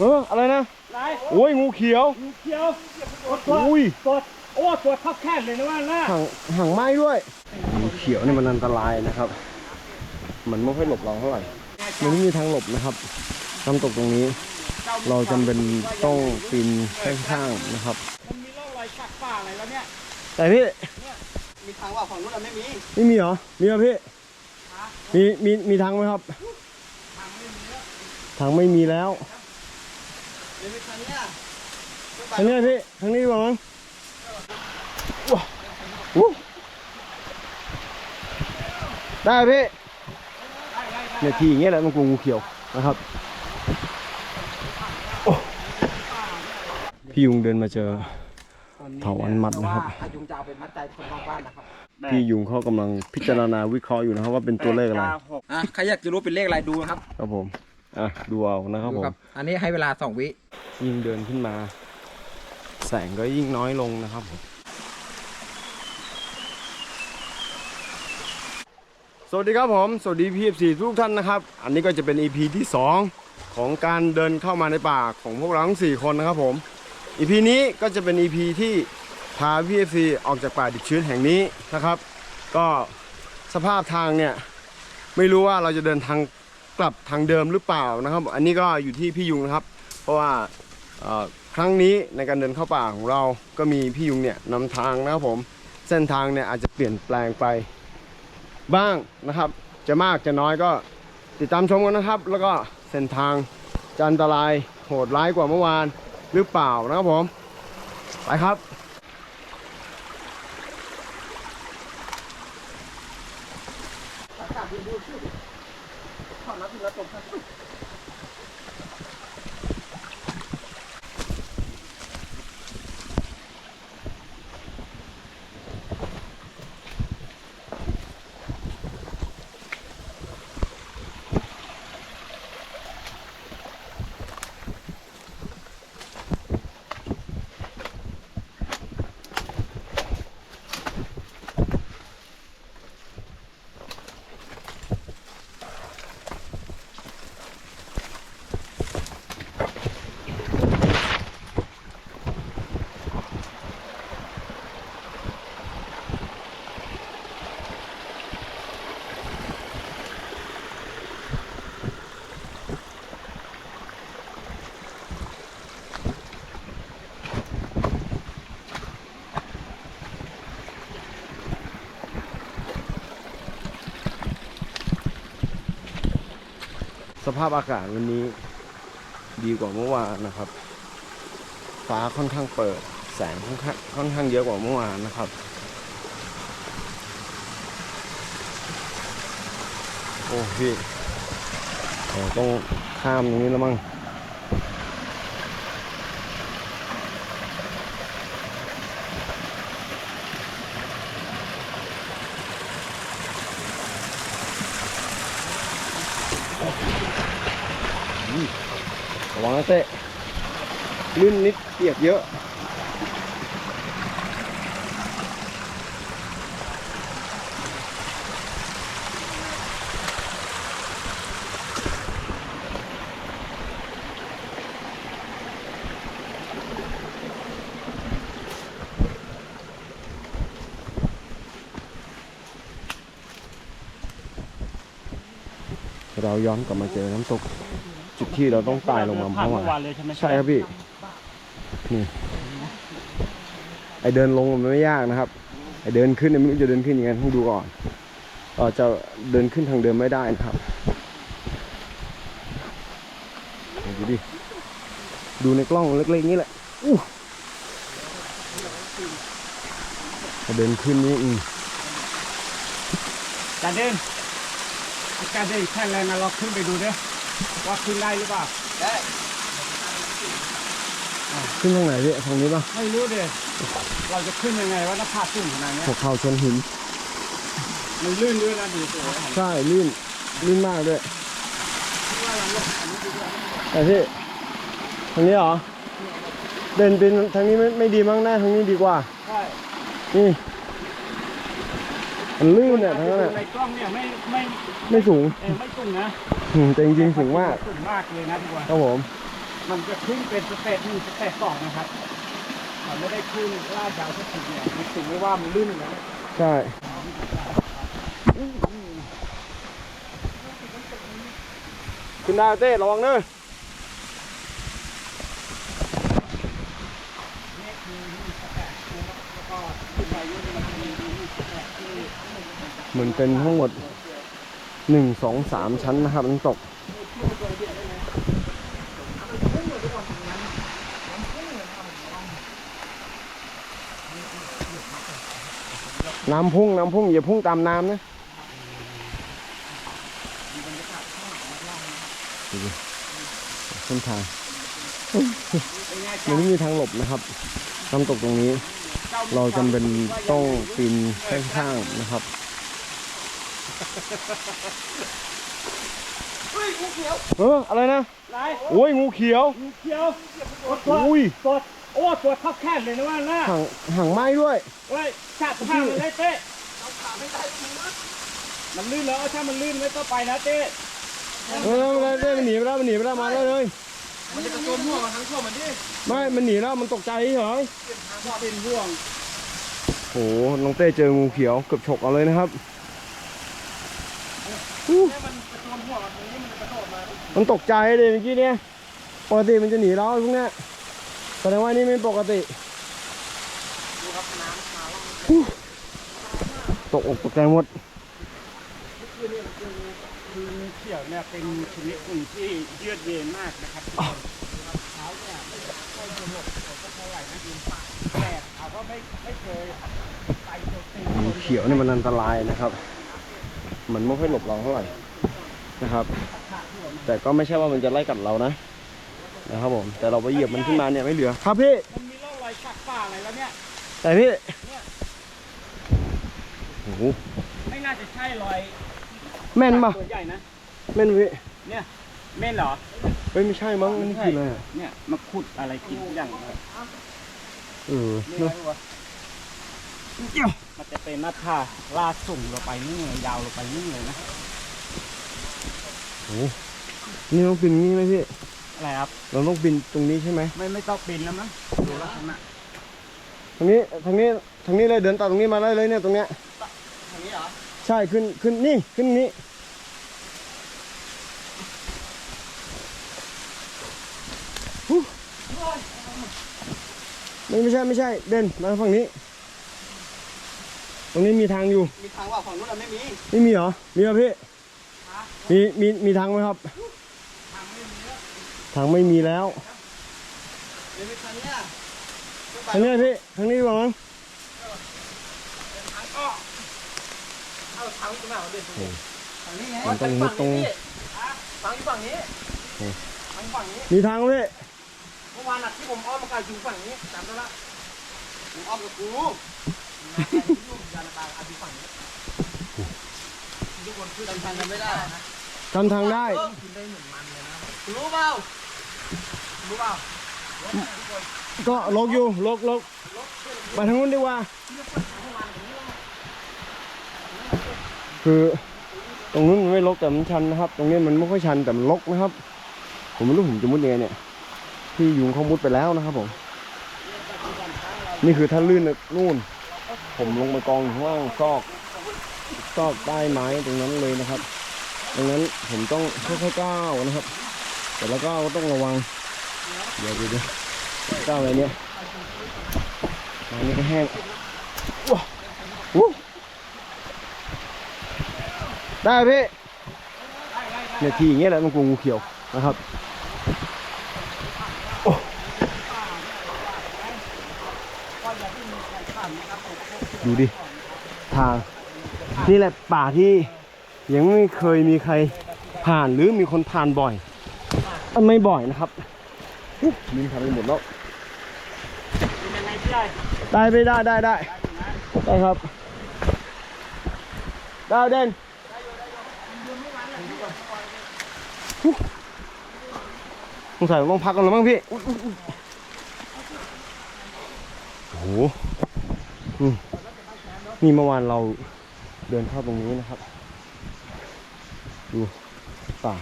เอออะไรนะไหนโอ้ยงูเขียวงูเขียวตัวอุ้ยตัวโอ้ตัวทับแค่เลยนะว่าน่าห่างห่างไม้ด้วยงูเขียวนี่มันอันตรายนะครับ มันไม่ค่อยหลบเราเท่าไหร่มันไม่มีทางหลบนะครับน้ำตกตรงนี้ เราจำเป็นต้องปีนข้างๆนะครับมันมีร่องรอยชักป่าอะไรแล้วเนี่ยแต่พี่มีทางว่าฝั่งนู้นไม่มีไม่มีเหรอมีเหรอพี่มีมีมีทางไหมครับ ทางไม่มีแล้วเดี๋ยวมีทางเนี้ยทางนี้พี่ทางนี้ดีกว่ามั้งว้าวอู้ได้พี่เนี่ยทีอย่างเงี้ยแหละมันกลัวงูเขียวนะครับโอ้พี่ยุงเดินมาเจอเถาวัลย์มัดนะครับถ้ายุงจะเอาเป็นมัดใจคนนอกบ้านนะครับพี่ยุงเขากำลังพิจารณาวิเคราะห์อยู่นะครับว่าเป็นตัวเลขอะไรอะใครอยากจะรู้เป็นเลขอะไรดูครับครับผม อะดูเอานะครับดูผมครับ อันนี้ให้เวลาสองวิยิ่งเดินขึ้นมา แสงก็ยิ่งน้อยลงนะครับผมสวัสดีครับผม สวัสดีพีเอฟซีทุกท่านนะครับ อันนี้ก็จะเป็น EP ที่ 2 ของการเดินเข้ามาในป่าของพวกเราทั้ง 4 คนนะครับผม EP นี้ก็จะเป็น EP ที่พาพีเอฟซีออกจากป่าดิบชื้นแห่งนี้นะครับ ก็สภาพทางเนี่ย ไม่รู้ว่าเราจะเดินทาง กลับทางเดิมหรือเปล่านะครับ อันนี้ก็อยู่ที่พี่ยุงนะครับ เพราะว่าครั้งนี้ในการเดินเข้าป่าของเราก็มีพี่ยุงเนี่ยนำทางนะครับผมเส้นทางเนี่ยอาจจะเปลี่ยนแปลงไปบ้างนะครับ จะมากจะน้อยก็ติดตามชมกันนะครับ แล้วก็เส้นทางจะอันตรายโหดร้ายกว่าเมื่อวานหรือเปล่านะครับผมไปครับ ภาพอากาศวันนี้ดีกว่าเมื่อวานนะครับ ฟ้าค่อนข้างเปิด แสงค่อนข้างค่อนข้างเยอะกว่าเมื่อวานนะครับ โอ้พี่ต้องข้ามตรงนี้แล้วมั้งระวังนะเต้ ลื่นนิดเปียกเยอะ เราย้อนกลับมาเจอน้ำตกจุด ที่เราต้องตายลงมาผ่านเมื่อเมื่อวาวานนเลยใช่ไหมใช่ครับพี่นี่ไอเดินลงมันไม่ยากนะครับ ไอเดินขึ้นเนี่ยไม่รู้จะเดินขึ้นยังไงต้องดูก่อนเราจะเดินขึ้นทางเดิมไม่ได้นะครับดูดิดูในกล้องเล็กๆนี้แหละอู้พอเดินขึ้นนี่อืมการเดินการเดินแค่แรงนะเราขึ้นไปดูเด้อ ว่าขึ้นได้หรือเปล่าได้ขึ้นทางไหนพี่ทางนี้ป่ะไม่รู้เด้อเราจะขึ้นยังไงว่าหน้าผาสูงขนาดเนี้ยหัวเข่าชนหิน มันลื่นด้วยนะดีสวยใช่ลื่นลื่นมากด้วยแต่พี่ทางนี้เหรอเดินเป็นทางนี้ไม่ไม่ดีมั้งหน้าทางนี้ดีกว่าใช่นี่มันลื่นเนี่ยทั้งนั้นในน่ะกล้องเนี่ยไม่ไม่ไม่สูงเออไม่สูงนะอืม แต่จริงๆสูงมากสูงมากเลยนะดีกว่าครับผม มันจะขึ้นเป็นสเตจหนึ่งสเตจสองนะครับมันไม่ได้ขึ้นลาดยาวสักทีเนี่ยมันถึงไม่ว่ามันลื่นอย่างนั้นใช่ขึ้นได้เต้ระวังเนอะเหมือนเป็นทั้งหมด หนึ่งสองสามชั้นนะครับน้ำตกน้ำพุ่งน้ำพุ่งอย่าพุ่งตามน้ำนะเส้นทางมันไม่มีทางหลบนะครับน้ำตกตรงนี้ เราจำเป็นต้องปีนข้างๆนะครับ เอออะไรนะไรโอ้ยงูเขียวงูเขียวโอ้ตัวอุ้ยตัวโอ้ตัวเท่าแค่เลยนะว่าน่ะห่างห่างไม้ด้วยเฮ้ยชาติข้างมันเลยเต้มันลื่นแล้วถ้ามันลื่นไม่ต้องไปนะเต้เออมันได้มันหนีไปแล้วมันหนีไปแล้วมาแล้วเลยมันจะกระโจนหัวมาทั้งทั่วมันดิไม่มันหนีแล้วมันตกใจเฉยเป็นห่วงโหน้องเต้เจองูเขียวเกือบฉกเอาเลยนะครับอู้ มันตกใจเลยเมื่อกี้เนี่ยปกติมันจะหนีเราพวกเนี้ยแสดงว่านี่ไม่ปกติอู้ตกอกตกใจหมดคืองูเขียวเนี่ยเป็นชนิดหนึ่งที่เยือกเย็นมากนะครับเท้าเนี่ยไม่ค่อยสนุกก็เท่าไหร่นะยืนปากแต่เขาก็ไม่ไม่เคยไปโจมตีงูเขียวนี่มันอันตรายนะครับ มันไม่ค่อยหลบเราเท่าไหร่นะครับ แต่ก็ไม่ใช่ว่ามันจะไล่กัดเรานะนะครับผม แต่เราไปเหยียบมันขึ้นมาเนี่ยไม่เหลือ ครับพี่มันมีร่องรอยสักป่าอะไรแล้วเนี่ยแต่พี่โอ้โหไม่น่าจะใช่รอยแม่นปะตัวใหญ่นะแม่นพี่เนี่ยเม่นเหรอเฮ้ยไม่ใช่มั้งอันนี่คืออะไรอะเนี่ยมาขุดอะไรกินอย่างเงี้ยเออนี่เนไงอะวะ มันจะเป็นหน้าผาลาดส่งลงไปนี่เลยยาวลงไปนี่เลยนะโอ้โหนี่ต้องปีนงี้ไหมพี่ อะไรครับ เราต้องปีนตรงนี้ใช่ไหม ไม่ไม่ต้องปีนแล้วมั้งดูลักษณะทางนี้ทางนี้ทางนี้เลยเดินต่อตรงนี้มาได้เลยเนี่ยตรงเนี้ย ทางนี้เหรอ ใช่ขึ้นขึ้นนี่ขึ้นนี้ฮู้ไม่ไม่ใช่ไม่ใช่เดินมาฝั่งนี้ ตรงนี้มีทางอยู่ มีทางว่าฝั่งนู้นอะไม่มี ไม่มีเหรอ มีเหรอพี่ มีมีมีทางไหมครับ ทางไม่มีแล้วเดี๋ยวมีทางเนี้ยทางนี้พี่ทางนี้ดีกว่ามั้งเอาทางตรงไหนวะเด็กทางนี้ไงมันต้องมุดตรงทางอยู่ฝั่งนี้โอ้ทางฝั่งนี้ มีทางไหมพี่เมื่อวานน่ะที่ผมอ้อมมากายอยู่ฝั่งนี้จำได้ละผมอ้อมกับกู ยานตาอาอยู่ฝั่งนี้นคือจำทางกันไม่ได้นะจำทางได้รู้เปล่ารู้เปล่าก็ลกอยู่ลกลกไปทางนู้นดีกว่า คือตรงนู้นมันไม่ลกแต่มันชันนะครับ ตรงนี้มันไม่ค่อยชันแต่มันลกนะครับ ผมไม่รู้ผมจะมุดยังไงเนี่ยพี่ยุงเขามุดไปแล้วนะครับผม นี่คือถ้าลื่นน่นู่น ผมลงไปกองอยู่ข้างล่างซอกซอกใต้ไม้ตรงนั้นเลยนะครับ ดังนั้นผมต้องค่อยๆก้าวนะครับ แต่แล้วก็ต้องระวัง เดี๋ยวดูดิก้าวอะไรเนี่ยอันนี้ก็แห้งว้าวได้พี่เนี่ยทีอย่างเงี้ยแหละมันกลัวงูเขียวนะครับ ดูดิ ทาง นี่แหละป่าที่ยังไม่เคยมีใครผ่านหรือมีคนผ่านบ่อยอะไม่บ่อยนะครับอุ๊ยลิงทำไปหมดแล้วเป็นยังไงพี่ใหญ่ได้ไม่ได้ได้ได้ได้ครับได้เด่นอุ๊ยสงสัยต้องพักกันแล้วมั้งพี่อุ๊ยอุ๊ยอุ๊ยโอ้โหอืม นี่เมื่อวานเราเดินเข้าตรงนี้นะครับ ดูป่า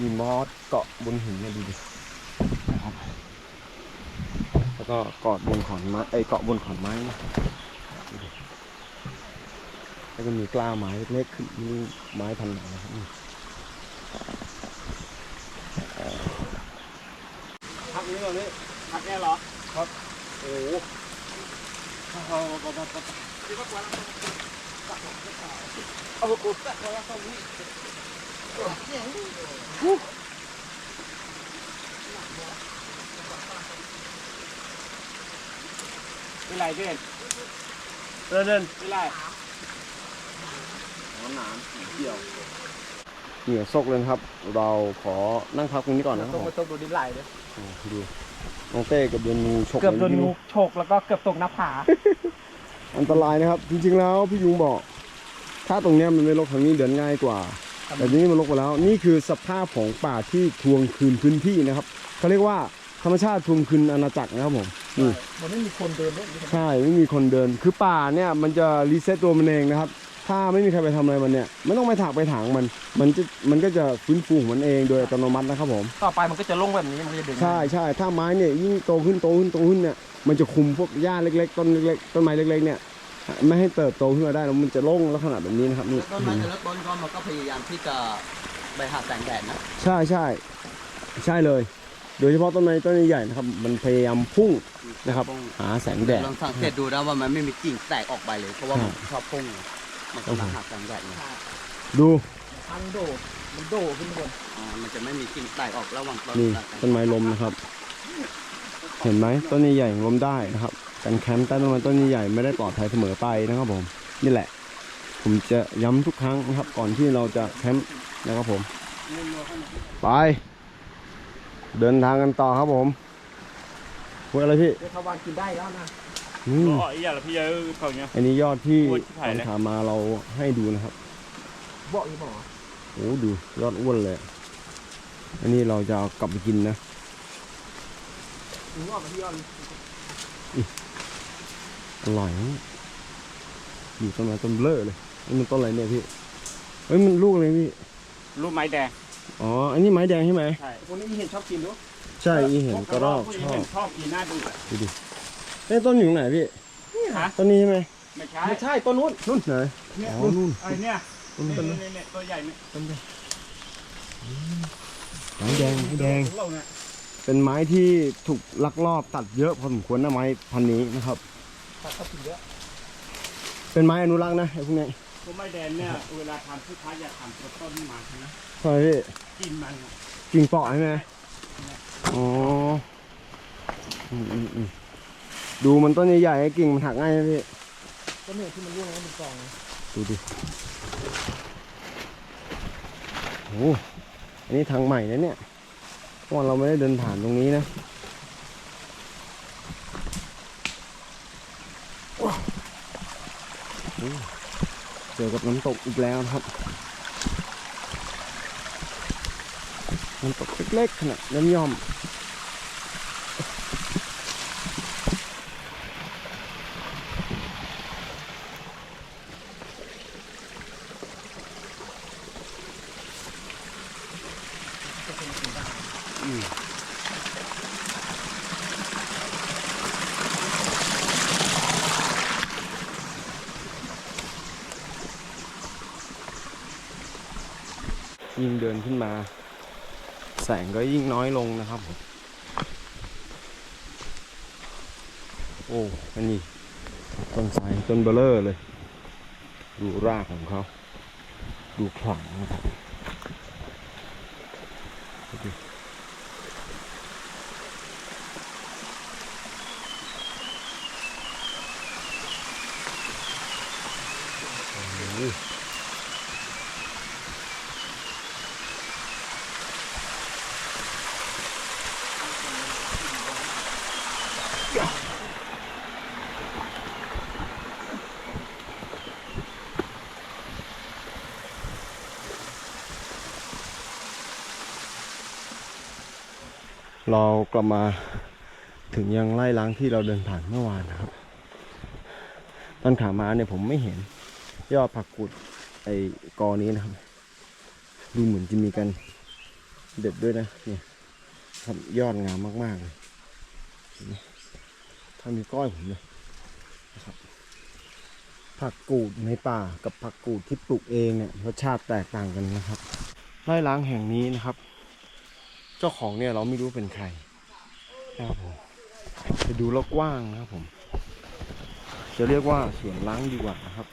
มีมอสเกาะบนหินเนี่ยดูดินะครับแล้วก็เกาะบนขอนไม้ไอเกาะบนขอนไม้นะแล้วก็มีกล้าไม้เล็กขึ้นมีไม้พันธุ์นะครับพักนี้เหรอนี่พักแน่เหรอครับโอ้ เอาเอาเอาเอาเอาคิดว่ากวนเอนเป็นไรเพื่อนเดินเดินเป็นไรน้ำเกี่ยวเหนียวซกเลยนะครับ เราขอนั่งพักตรงนี้ก่อนนะครับตรงมาตรงดูดินไหลเลยดู น้องเต้กับโดนงูฉกเกือบโดนลยงูพี่ฉกแล้วก็เกือบตกหน้าผา อันตรายนะครับ จริงๆแล้วพี่ยุงบอก ถ้าตรงเนี้ยมันไม่รกทางนี้เดินง่ายกว่าแต่ทีนี้มันรกไปแล้ว นี่คือสภาพของป่าที่ทวงคืนพื้นที่นะครับเขาเรียกว่าธรรมชาติทวงคืนอาณาจักรนะครับผมนี่ มันไม่มีคนเดินด้วยใช่ไม่มีคนเดินคือป่าเนี่ยมันจะรีเซ็ตตัวมันเองนะครับ ถ้าไม่มีใครไปทำอะไรมันเนี่ยไม่ต้องไปถากไปถางมัน มันจะมันก็จะฟื้นฟูของมันเองโดยอัตโนมัตินะครับผมต่อไปมันก็จะลงแบบนี้มันก็จะดึงใช่ใช่ถ้าไม้เนี่ยยิ่งโตขึ้นโตขึ้นโตขึ้นเนี่ยมันจะคุมพวกหญ้าเล็ก ๆ ต้นเล็กๆต้นไม้เล็กๆเนี่ยไม่ให้เติบโตขึ้นมาได้แล้วมันจะโล่งลักษณะแบบนี้นะครับนี่ต้นไม้แต่ละต้นก็มันก็พยายามที่จะไปหาแสงแดดนะใช่ใช่ใช่เลย โดยเฉพาะต้นไม้ต้นใหญ่ๆนะครับ มันพยายามพุ่งนะครับ หาแสงแดดลองสังเกตดูนะว่ามันไม่มีกิ่งแตกออกไปเลยเพราะว่ามันชอบพุ่ง มันกำลังหาแสงแดดไงดูทางโดดมันโดดขึ้นบนอ่ามันจะไม่มีกิ่งแตกออกระหว่างต้นนี่กับต้นไม้ล้มนะครับ เห็นไหมต้นใหญ่ๆล้มได้นะครับการแคมป์ใต้ต้นไม้ต้นใหญ่ๆไม่ได้ปลอดภัยเสมอไปนะครับผม นี่แหละ ผมจะย้ำทุกครั้งนะครับ ก่อนที่เราจะแคมป์นะครับผม ไป เดินทางกันต่อครับผมพูดอะไรพี่เดี๋ยวเขาวางกินได้แล้วนะ อืมอ๋อไอ้ยาละพี่เอ้ยเขาเนี่ยอันนี้ยอดที่โอ้ยตถ่ายอนเลยขามาเราให้ดูนะครับบอกอีหมอโอ้ดูยอดอ้วนเลย อันนี้เราจะเอากลับไปกินนะถึงออกมาที่ยอดอร่อยนะอยู่ต้นไม้ต้นเบลอเลยนี่มันต้นอะไรเนี่ยพี่เฮ้ยมันลูกอะไรพี่ รูปไม้แดงอ๋อ อันนี้ไม้แดงใช่ไหม ใช่คนนี้มีเห็นชอบกินด้วยใช่อีเห็นกระรอกผู้หชญิงอเห็บนชอบกินหน้าดูอะดูดิ เอ้ยต้นอยู่ตรงไหนพี่ฮะต้นนี้ใช่ไหมไม่ใช่ไม่ใช่ต้นนู้นนู่นไหนเนี่ยอ๋อนู่นไอ้เนี่ยต้นเนี่ยต้นเนี่ยเนี่ยตัวใหญ่เนี่ยต้นแดงไม้แดงไม้แดงเราเนี่ยเป็นไม้ที่ถูกลักลอบตัดเยอะพอสมควรนะไม้พันธุ์นี้นะครับตัดเขากินเยอะเป็นไม้อนุรักษ์นะไอ้พวกนี้พวกไม้แดงเนี่ยเวลาทำผู้ค้าอย่าทำตัวต้นมาใช่ไหมใช่พี่กินมันอะกิ่งเปาะใช่ไหมอ๋ออืมอืมอืม ดูมันต้นใหญ่ๆกิ่งมันหักง่ายนะพี่ต้นเหนือที่มันร่วงแล้วมันกองนะดูดิโอ้โหอันนี้ทางใหม่นะเนี่ยเพราะว่าเราไม่ได้เดินผ่านตรงนี้นะว้าวโอ้เจอกับน้ำตกอีกแล้วนะครับน้ำตกเล็กๆขนาดน้ำย่อม ยิ่งเดินขึ้นมา แสงก็ยิ่งน้อยลงนะครับผมโอ้อันนี้ต้นไทรต้นเบลเลอร์เลย ดูรากของเขา ดูขลังนะครับดูดิโอ้โห เรากลับมาถึงยังไล่ล้างที่เราเดินผ่านเมื่อวานนะครับตอนขามาเนี่ยผมไม่เห็น ยอดผักกุดไอ้กอนี้นะครับ ดูเหมือนจะมีกันเด็ดด้วยนะเนี่ยครับยอดงามมากๆเลยเห็นไหมทางนี้วก้อยผมเลยนะครับ ผักกูดในป่ากับผักกูดที่ปลูกเองเนี่ยรสชาติแตกต่างกันนะครับไร่ล้างแห่งนี้นะครับ เจ้าของเนี่ยเราไม่รู้เป็นใครนะครับผมไปดูแล้วกว้างนะครับผม จะเรียกว่าสวนล้างดีกว่านะครับ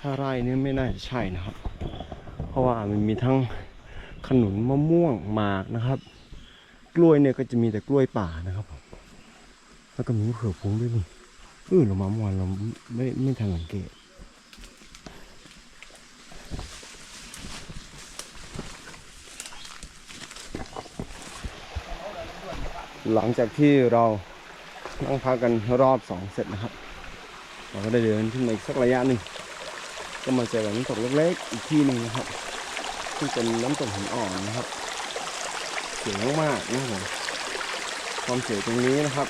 ถ้าไร่นี่ไม่น่าจะใช่นะครับ เพราะว่ามันมีทั้งขนุนมะม่วงหมากนะครับ กล้วยเนี่ยก็จะมีแต่กล้วยป่านะครับผมแล้วก็มีมะเขือพวงด้วยนี่เออเรามาเมื่อวานเราไม่ไม่ทันสังเกต หลังจากที่เรานั่งพักกันรอบสองเสร็จนะครับ เราก็ได้เดินขึ้นมาอีกสักระยะหนึ่งก็มาเจอกับน้ำตกเล็กๆอีกที่หนึ่งนะครับซึ่เป็นน้ำตกหินอ่อนนะครับสวยมากๆนะครับความสวยตรงนี้นะครับ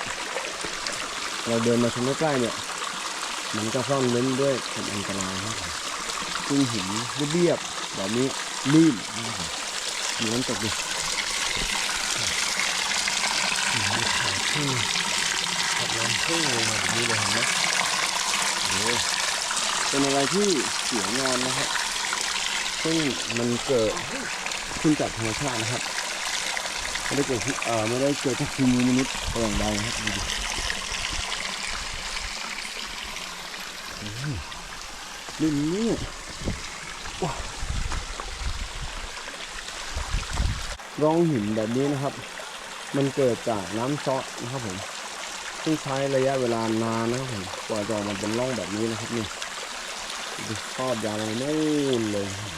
เราเดินมาชมใกล้ๆเนี่ยมันก็ซ่อนเล้นด้วยความอันตรายนะครับซึ่งหินเรียบๆแบบนี้ลื่นนะครับมมีน้ำตกดิมีเขับน้ำขึ้นเลยแบบนี้เลยเห็นไหมโอ้เป็นอะไรที่เสวยงามนะครับซึ่งมันเกิดขึ้นจากธรรมชาตินะครับ ไม่ได้เกิดขึ้นเอ่อไม่ได้เกิดจากมือมนุษย์ต่อย่างใดนะครับดูดินี่นี่ว้าวร่องหินแบบนี้นะครับ มันเกิดจากน้ำซอสนะครับผมซึ่งใช้ระยะเวลานานนะครับผมกว่าจะออกมาเป็นร่องแบบนี้นะครับนี่ดูทอดยาวไปนู่นเลยครับ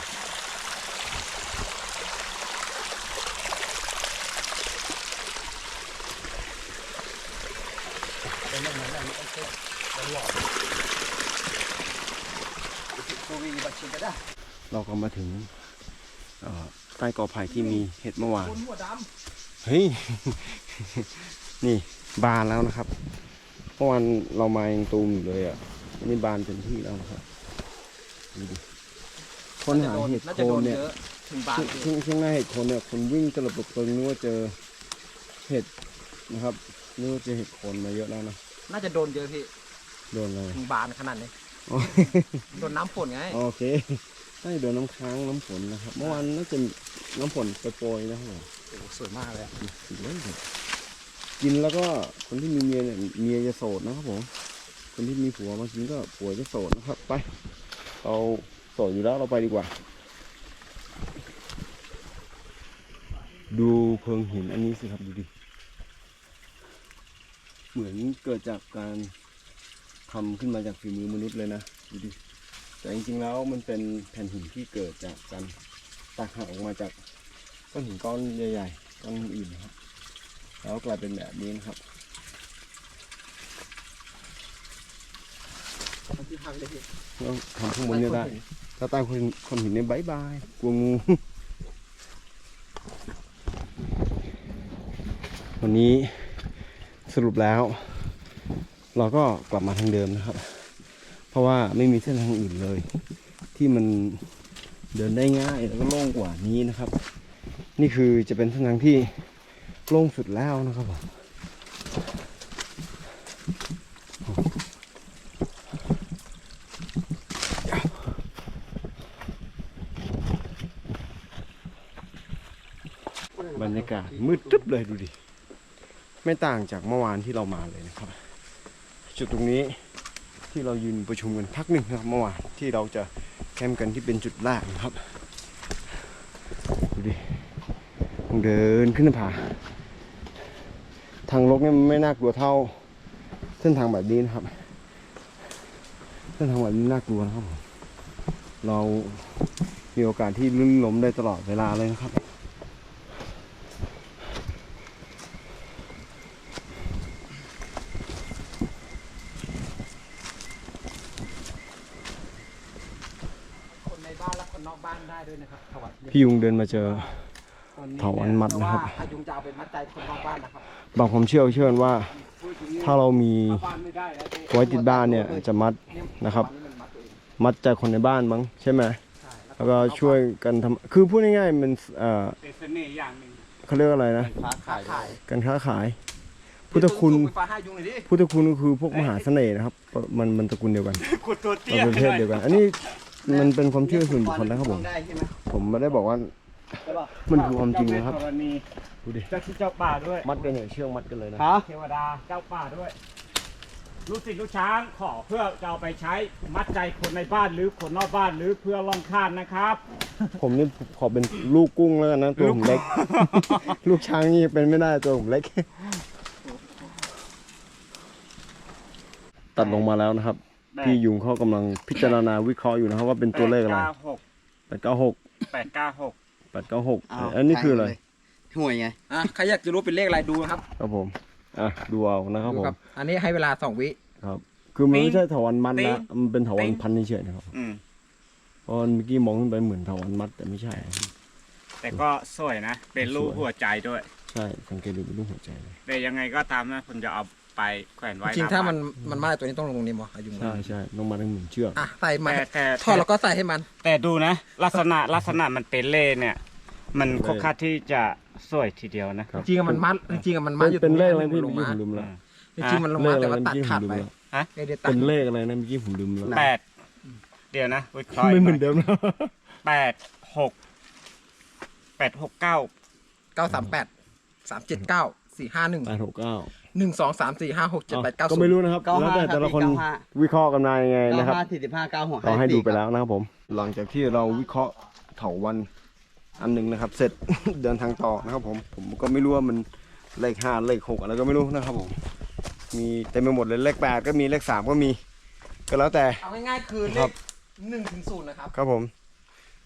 เราก็มาถึงเอ่อใต้กอไผ่ที่มีเห็ดเมื่อวานคนหัวด เฮ้ย นี่บานแล้วนะครับเมื่อวานเรามายังตูมอยู่เลยอะอันนี่บานเต็มที่แล้วนะครับดูดิค้นหาเห็ดน่าโคจะโดนนเนี่ยเยอะถึงบานช่วงช่วงช่วงหน้าเห็ดโคนเนี่ยคนวิ่งตลบตบตึงนึกว่าเจอเห็ดนะครับนึกว่าเจอเห็ดโคนมาเยอะแล้วนะน่าจะโดนเยอะพี่โดนอะไรถึงบานขนาดนี้อ๋อโดนน้ำฝนไงโอเคน่าจะโดนน้ำค้างน้ำฝนนะครับ เมื่อวานน่าจะน้ำฝนโปรยๆนะครับผมโอ้โห สวยมากเลยสุดยกินแล้วก็คนที่มีเมียเนี่ยเมียจะโสดนะครับผมคนที่มีผัวมากินก็ผัวจะโสดนะครับ ไป เราโสดอยู่แล้วเราไปดีกว่า ดูเพิงหินอันนี้สิครับดูดิเหมือนเกิดจากการทำขึ้นมาจากฝีมือมนุษย์เลยนะดูดิแต่จริงๆแล้วมันเป็นแผ่นหินที่เกิดจากการตักหักออกมาจากก้อนหินก้อนใหญ่ๆ ก้อนอื่นนะครับ แล้วกลายเป็นแบบนี้นะครับที่พังเลยพี่ต้องทำข้างบนเนี่ยได้ ถ้าใต้คนคนหินเนี่ยบายบายกลัวงู วันนี้สรุปแล้ว เราก็กลับมาทางเดิมนะครับ เพราะว่าไม่มีเส้นทางอื่นเลย ที่มันเดินได้ง่ายแล้วก็โล่งกว่านี้นะครับ นี่คือจะเป็นเส้นทางที่โล่งสุดแล้วนะครับผมบรรยากาศมืดตึ๊บเลยดูดิ ไม่ต่างจากเมื่อวานที่เรามาเลยนะครับ จุดตรงนี้ที่เรายืนประชุมกันพักหนึ่งนะครับเมื่อวานที่เราจะแคมป์กันที่เป็นจุดแรกนะครับดูดิ ต้องเดินขึ้นผา ทางลกเนี่ยมันไม่น่ากลัวเท่า เส้นทางแบบนี้นะครับ เส้นทางแบบนี้น่ากลัวนะครับผมเรามีโอกาสที่ลื่นล้มได้ตลอดเวลาเลยนะครับ คนในบ้านและคนนอกบ้านได้ด้วยนะครับถวัด พี่ยุงเดินมาเจอ เถาวัลย์มัดนะครับเพาว่าอายุงจะเอาไปมัดใจคนนอกบ้านนะครับบางความเชื่อเชื่อกันว่า ถ้าเรามีบ้านไม่ได้แล้วพี่ไว้ติดบ้านเนี่ยจะมัดนะครับนี่มันมัดตัวเองมัดใจคนในบ้านมั้งใช่ไหมใช่แล้วก็ช่วยกันทำคือพูดง่ายๆมันเอ่อเป็นเสน่ห์อย่างหนึ่งเขาเรียกว่าอะไรนะค้าขายขายการค้าขายพพุทธคุณไฟฟ้าห้ายุงหน่อยดิพุทธคุณก็คือพวกมหาเสน่ห์นะครับ มันมันตระกูลเดียวกันขุดตัวเราเตี้ยเป็นเพศเดียวกัน อันนี้มันเป็นความเชื่อส่วนบุคคลนะครับผมได้ใช่ไหมผมไม่ได้บอกว่าใช่ป่ะ มันคือความจริงนะครับเจ้าแม่ธรณีดูดิ เจ้าที่เจ้าป่าด้วยมัดกันเนี่ยเชือกมัดกันเลยนะ ฮะเทวดาเจ้าป่าด้วย ลูกศิษย์ลูกช้างขอเพื่อจะเอาไปใช้มัดใจคนในบ้านหรือคนนอกบ้านหรือเพื่อล่องคานนะครับ ผมนี่ขอเป็นลูกกุ้งแล้วกันนะตัวผมเล็ก ลูกช้างนี่เป็นไม่ได้ตัวผมเล็ก ตัดลงมาแล้วนะครับ พี่ยุงเขากำลังพิจารณาวิเคราะห์อยู่นะครับว่าเป็นตัวเลขอะไรแปดเก้าหกแปดเก้าหก แปดเก้าหกแปดเก้าหกอันนี้คืออะไรห่วยไง อะใครอยากจะรู้เป็นเลขอะไรดูนะครับครับผมอะดูเอานะครับดูผมครับ อันนี้ให้เวลาสองวิ ครับ คือมันไม่ใช่ถาวันมัดติ๊นะงมันเป็นถาวันติ๊งพันเฉยๆนะครับอืม เพราะเมื่อกี้มองขึ้นไปเหมือนถาวันมัดแต่ไม่ใช่ แต่ก็สวยนะ เป็นรูปหัวใจด้วย ใช่สังเกตดูเป็นรูปหัวใจเลยแต่ยังไงก็ตามนะผมจะเอา ไปแขวนไว้จริงหๆถ้าบ้มันมันมาตัวนี้ต้องลงตรงนี้มั้งอายุงใช่ใช่ลงมาทั้งหนึ่งเชือกอะใส่มาแต่แต่ทอดแล้วก็ใส่ให้มัน แต่ดูนะ ลักษณะลักษณะมันเป็นเล่เนี่ย มันค่อนข้างที่จะสวยทีเดียวนะครับจริงๆอะมันมัดจริงๆอะมันมัดอยู่เป็นเลขตอะไรงพี่ลเมื่งอกี้มาผมลืมแล้วจริงๆมันลงมาแต่ว่าตัดขาดไปฮะเนี่ยเดี๋ยวตัดเป็นเลขอะไรนะเมื่อกี้ผมลืมแล้วแปดเดี๋ยวนะวิเคราะห์ไม่เหมือนเดิมนะแปดหกแปดหกเก้าเก้าสามแปดสามเจ็ดเก้าสี่ห้าหนึ่งแปดหกเก้า หนึ่งสองสามสี่ห้าหกเจ็ดแปดเก้าก็ไม่รู้นะครับเก้าแล้วห้าแต่แต่ละคนเก้าห้า วิเคราะห์กันมายังไงเก้านะครับห้าสี่สิบห้าเก้าหัวเราให้ดูไปแล้วนะครับผม หลังจากที่เราวิเคราะห์เถาวันอันหนึ่งนะครับ เสร็จ เดินทางต่อนะครับ ผมผมก็ไม่รู้ว่ามันเลขห้าเลขหกอะไรก็ไม่รู้นะครับผมมีเต็มไปหมดเลยเลขแปดก็มีเลขสามก็มี ก็แล้วแต่ เอาง่ายๆคือเลครัขบหนึ่งถึงศูนย์นะครับ ครับผม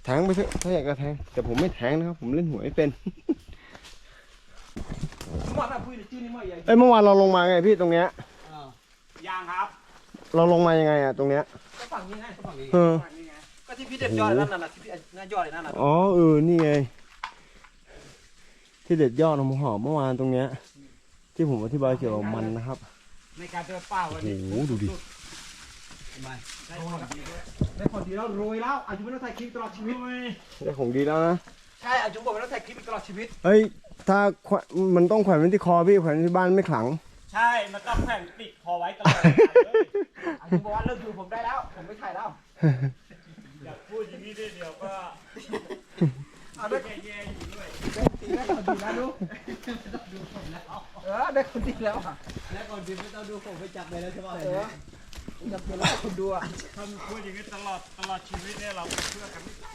แทงไปเถอะถ้าอยากจะแทงแต่ผมไม่แทงนะครับ ผมเล่นหวยไม่เป็น เอ้ยเมื่อวานเราลงมาไงพี่ตรงเนี้ยยางครับ เราลงมายังไงอะตรงเนี้ยก็ฝั่งนี้ไงก็ฝั่งนี้เออนี่ไงก็ที่พี่เด็ดยอดนั่นน่ะที่พี่น่ายอดเลยนั่นน่ะอ๋อเออนี่ไง ที่เด็ดยอดของหอมเมื่อวานตรงเนี้ย ที่ผมอธิบายเกี่ยวกับมันนะครับ ในการเดินป่าวันนี้โอ้โหดูดิได้ผลดีด้วยได้ผลดีแล้วรวยแล้วอายุไม่ต้องถ่ายคลิปตลอดชีวิตได้ของดีแล้วนะ ใช่อายุบอกว่าต้องถ่ายคลิปตลอดชีวิตเฮ้ย ถ้าแขวนมันต้องแขวนไว้ที่คอพี่แขวนไว้ที่บ้านไม่ขลัง ใช่ มันต้องแผ่นติดคอไว้ตลอดเวลาเลยอายุบอกว่าเลิกดูผมได้แล้ว ผมไม่ถ่ายแล้วอย่าพูดอย่างนี้ได้เดียวก็เอาได้แย่ๆอยู่ด้วยตีได้คนดีแล้วลูกเออได้คนดีแล้วอะแล้วคนดีไม่ต้องดูผมไปจับไปแล้วใช่ป่ะเออจับไปแล้วคนดูอะถ้ามึงพูดอย่างนี้ตลอดตลอดชีวิตเนี่ยเราเชื่อกันไม่ได้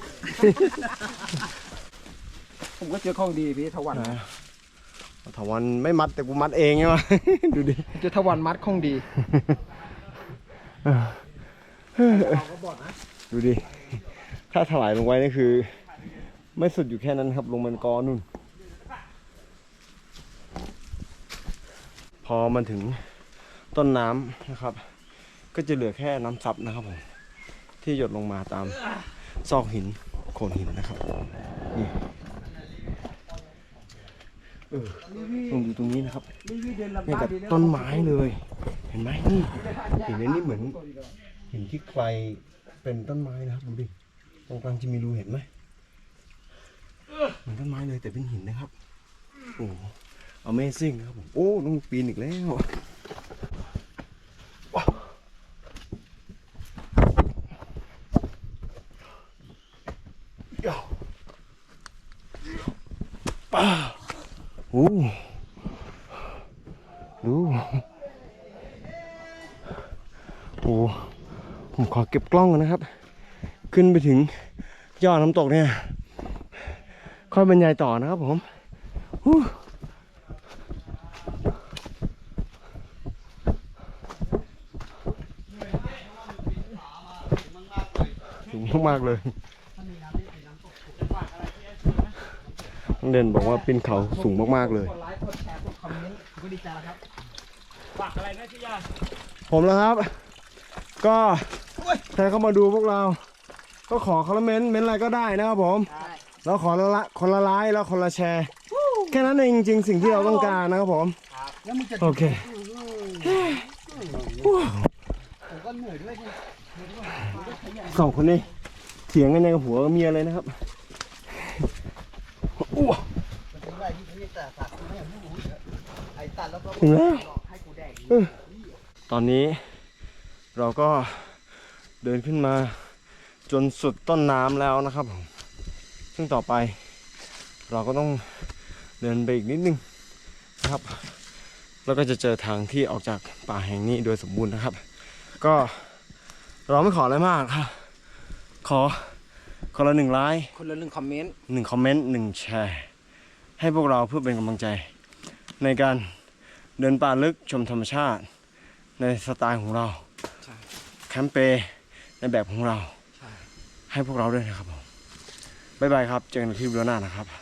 ผมก็เจอของดีพี่ทวันถาวันไม่มัดแต่กูมัดเองใช่ไหมดูดิเจอทวันมัดของดีดูดิ ถ้าถลายลงไว้นี่คือ ไม่สุดอยู่แค่นั้นครับ ลงมันกอนู่น พอมันถึงต้นน้ำนะครับ ก็จะเหลือแค่น้ำซับนะครับผมที่หยดลงมาตามซอกหินโขดหินนะครับนี่ เออตรงอยู่ตรงนี้นะครับเนี่ยกับต้นไม้เลย เห็นไหมนี่เห็นไหมนี่เหมือนเห็นที่ใครเป็นต้นไม้นะครับดูดิตรงกลางจะมีรูเห็นไหมเหมือนต้นไม้เลยแต่เป็นหินนะครับโอ้ Amazing นะครับผมโอ้ต้องปีนอีกแล้วว้าวยาวป้าโอ้ดูโอ้ผมขอเก็บกล้องก่อนนะครับ ขึ้นไปถึงยอดน้ำตกเนี่ย ค่อยบรรยายต่อนะครับผมฮู้สูงมากๆเลยน้อง เด่นบอกว่าปีนเขาสูงมากๆเลย กดไลค์กดแชร์กดคอมเมนต์ผมก็ดีใจแล้วครับฝากอะไรนะพี่ยาผมแล้วครับ ก็ใครเข้ามาดูพวกเรา ก็ขอคอมเมนต์เมนต์อะไรก็ได้นะครับผม แล้วขอละละคนละไลค์แล้วคนละแชร์ แค่นั้นเองจริงๆสิ่งที่เราต้องการนะครับผม แล้วมึงจะโอเค ผมก็เหนื่อยด้วยดิสองคนนี้เถียงกันในกับหัวเมียเลยนะครับ อ้วผมได้ที่นี่แต่ฝากคุณแม่ไม่รู้เยอะไอ้ตัดแล้วก็ถึงแล้วให้กูแดกตอนนี้เราก็เดินขึ้นมาจนสุดต้นน้ำแล้วนะครับผมซึ่งต่อไปเราก็ต้องเดินไปอีกนิดนึงนะครับ แล้วก็จะเจอทางที่ออกจากป่าแห่งนี้โดยสมบูรณ์นะครับ ก็เราไม่ขออะไรมากครับ ขอ คนละหนึ่งไลค์คนละหนึ่งคอมเมนต์หนึ่งคอมเมนต์หนึ่งแชร์ให้พวกเราเพื่อเป็นกำลังใจ ในการเดินป่าลึกชมธรรมชาติ ในสไตล์ของเราใช่แคมเปญในแบบของเรา ใช่ให้พวกเราด้วยนะครับผมบ๊ายบายครับ เจอกันที่วิดีโอหน้านะครับใ